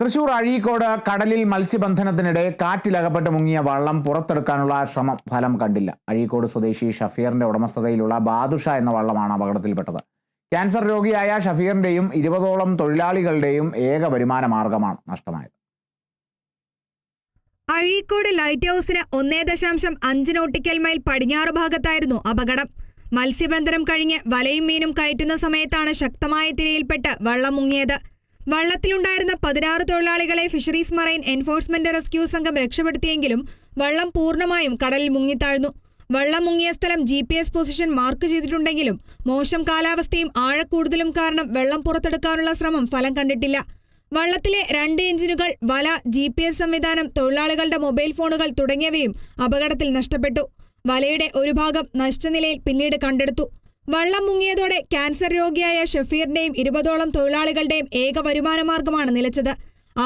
തൃശൂർ അഴീക്കോട് കടലിൽ മത്സ്യബന്ധനത്തിനിടെ കാറ്റിലകപ്പെട്ട് മുങ്ങിയ വള്ളം പുറത്തെടുക്കാനുള്ള ശ്രമം ഫലം കണ്ടില്ല. അഴീക്കോട് സ്വദേശി ഷഫീറിന്റെ ഉടമസ്ഥതയിലുള്ള ബാദുഷ എന്ന വള്ളമാണ് അപകടത്തിൽപ്പെട്ടത്. ക്യാൻസർ രോഗിയായ ഷഫീറിന്റെയും ഇരുപതോളം തൊഴിലാളികളുടെയും ഏക വരുമാന മാർഗമാണ് നഷ്ടമായത്. അഴീക്കോട് ലൈറ്റ് ഹൌസിന് ഒന്നേ ദശാംശം അഞ്ച് നോട്ടിക്കൽ മൈൽ പടിഞ്ഞാറ് ഭാഗത്തായിരുന്നു അപകടം. മത്സ്യബന്ധനം കഴിഞ്ഞ് വലയും മീനും കയറ്റുന്ന സമയത്താണ് ശക്തമായ തിരയിൽപ്പെട്ട് വള്ളം മുങ്ങിയത്. വള്ളത്തിലുണ്ടായിരുന്ന പതിനാറ് തൊഴിലാളികളെ ഫിഷറീസ് മറൈൻ എൻഫോഴ്സ്മെന്റ് റെസ്ക്യൂ സംഘം രക്ഷപ്പെടുത്തിയെങ്കിലും വള്ളം പൂർണമായും കടലിൽ മുങ്ങിത്താഴ്ന്നു. വള്ളം മുങ്ങിയ സ്ഥലം G P S position mark ചെയ്തിട്ടുണ്ടെങ്കിലും മോശം കാലാവസ്ഥയും ആഴക്കൂടുതലും കാരണം വെള്ളം പുറത്തെടുക്കാനുള്ള ശ്രമം ഫലം കണ്ടിട്ടില്ല. വള്ളത്തിലെ രണ്ട് എഞ്ചിനുകൾ വല ജി പി എസ് സംവിധാനം തൊഴിലാളികളുടെ മൊബൈൽ ഫോണുകൾ തുടങ്ങിയവയും അപകടത്തിൽ നഷ്ടപ്പെട്ടു. വലയുടെ ഒരു ഭാഗം നഷ്ടനിലയിൽ പിന്നീട് കണ്ടെടുത്തു. വള്ളം മുങ്ങിയതോടെ ക്യാൻസർ രോഗിയായ ഷഫീറിന്റെയും ഇരുപതോളം തൊഴിലാളികളുടെയും ഏക വരുമാന മാർഗമാണ് നിലച്ചത്.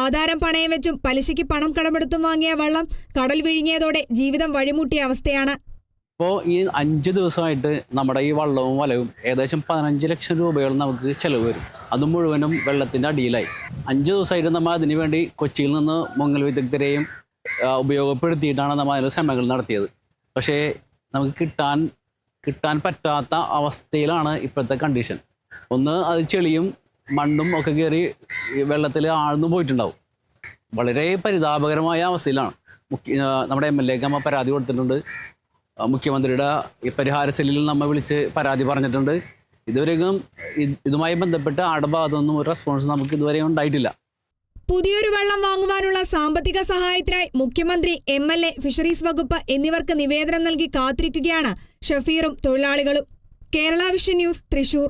ആധാരം പണയം വെച്ചും പലിശയ്ക്ക് പണം കടമെടുത്തും വാങ്ങിയ വള്ളം കടൽ വിഴുങ്ങിയതോടെ ജീവിതം വഴിമുട്ടിയ അവസ്ഥയാണ്. ഇപ്പോൾ ഈ അഞ്ച് ദിവസമായിട്ട് നമ്മുടെ ഈ വള്ളവും വലവും ഏകദേശം പതിനഞ്ച് ലക്ഷം രൂപയോളം നമുക്ക് ചിലവ് വരും. അത് മുഴുവനും വെള്ളത്തിന്റെ അടിയിലായി. അഞ്ച് ദിവസമായിട്ട് നമ്മൾ അതിനു വേണ്ടി കൊച്ചിയിൽ നിന്ന് മുങ്ങൽ വിദഗ്ധരെയും ഉപയോഗപ്പെടുത്തിയിട്ടാണ് നമ്മൾ അതിന്റെ ശ്രമങ്ങൾ നടത്തിയത്. പക്ഷേ നമുക്ക് കിട്ടാൻ കിട്ടാൻ പറ്റാത്ത അവസ്ഥയിലാണ് ഇപ്പോഴത്തെ കണ്ടീഷൻ ഒന്ന് അത് ചെളിയും മണ്ണും ഒക്കെ കയറി വെള്ളത്തിൽ ആഴ്ന്നു പോയിട്ടുണ്ടാവും. വളരെ പരിതാപകരമായ അവസ്ഥയിലാണ്. മുഖ്യ നമ്മുടെ എം എൽ എക്ക് നമ്മൾ പരാതി കൊടുത്തിട്ടുണ്ട്. മുഖ്യമന്ത്രിയുടെ പരിഹാര സെല്ലിൽ നമ്മൾ വിളിച്ച് പരാതി പറഞ്ഞിട്ടുണ്ട്. ഇതുവരെയും ഇതുമായി ബന്ധപ്പെട്ട് ആടെ ഭാഗത്തൊന്നും ഒരു റെസ്പോൺസ് നമുക്ക് ഇതുവരെയും ഉണ്ടായിട്ടില്ല. പുതിയൊരു വെള്ളം വാങ്ങുവാനുള്ള സാമ്പത്തിക സഹായത്തിനായി മുഖ്യമന്ത്രി എം എൽ എ ഫിഷറീസ് വകുപ്പ് എന്നിവർക്ക് നിവേദനം നൽകി കാത്തിരിക്കുകയാണ് ഷഫീറും തൊഴിലാളികളും. Kerala vision news Thrissur.